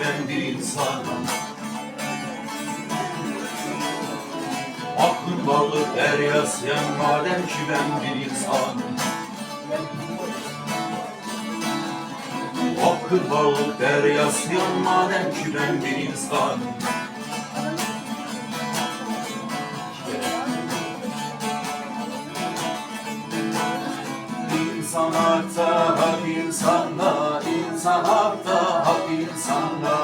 ben bir insanım. Aklım balık deryasıyım madem ki ben bir insanım. Akıl balık deryasıyım madem ki ben bir insanım İnsan hakta, hak insanda, insan hakta, hak insanda.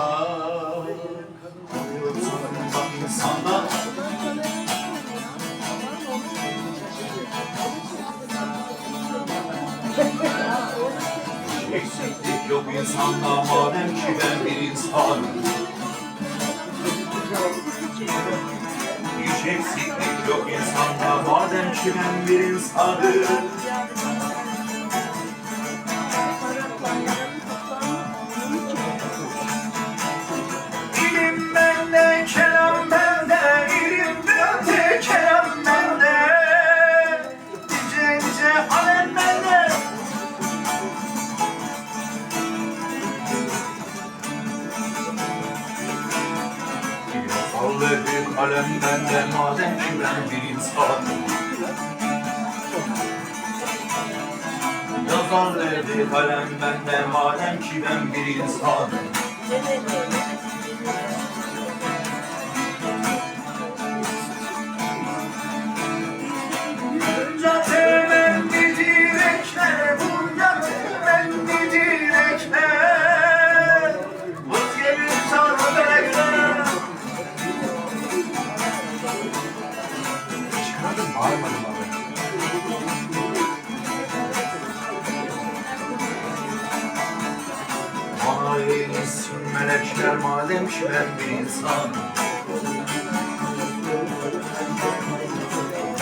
Bak insanda. Eksiklik yok insanda madem ki ben bir insanım. Hiç eksiklik yok insanda madem ki ben bir insanım. Kalem bende, madem ki ben bir insanım. Yazar levhi kalem bende, madem ki ben bir insanım. Eğilsin melekler madem ki ben bir insanım.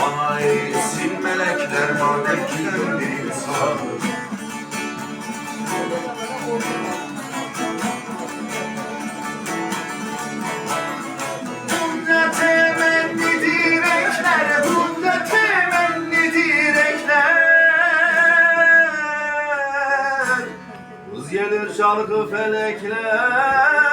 Bana eğilsin melekler madem ki ben bir gelir şarkı felekler.